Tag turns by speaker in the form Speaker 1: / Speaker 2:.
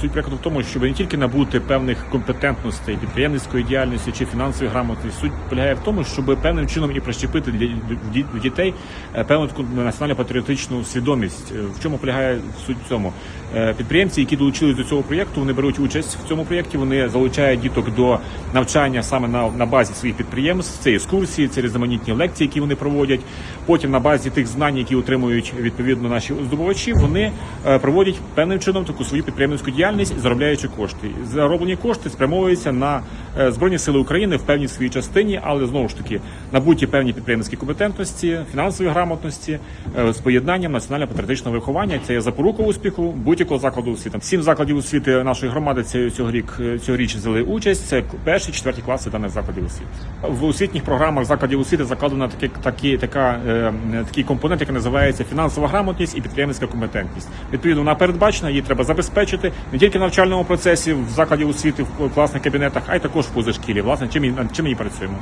Speaker 1: суть проекту в тому, щоб не тільки набути певних компетентностей підприємницької діяльності чи фінансової грамотності. Суть полягає в тому, щоб певним чином і прищепити для дітей е, певну таку національно-патріотичну свідомість. Е, В чому полягає суть цьому? Е, Підприємці, які долучились до цього проєкту, вони беруть участь в цьому проєкті. Вони залучають діток до навчання саме на, на базі своїх підприємств. Це екскурсії, це різноманітні лекції, які вони проводять. Потім на базі тих знань, які отримують відповідно наші здобувачі, вони е, проводять певним чином таку свою підприємницьку діяльність, заробляючи кошти. Зароблені кошти спрямовуються на збройні сили України в певній своїй частині, але знову ж таки набуті певні підприємницькі компетентності, фінансової грамотності е, з поєднанням національно-патріотичного виховання. Це є запорука успіху будь-якого закладу освіти. Сім закладів освіти нашої громади цього рік е, цьогоріч взяли участь. Це перші, четверті класи даних закладів освіти. В освітніх програмах закладів освіти закладена такі, такі, така, е, такий компонент, який називається фінансова грамотність і підприємницька компетентність. Відповідно, вона передбачена, її треба забезпечити не тільки в навчальному процесі в закладі освіти в класних кабінетах, а й також в позашкілі. Власне, чим і чим і працюємо.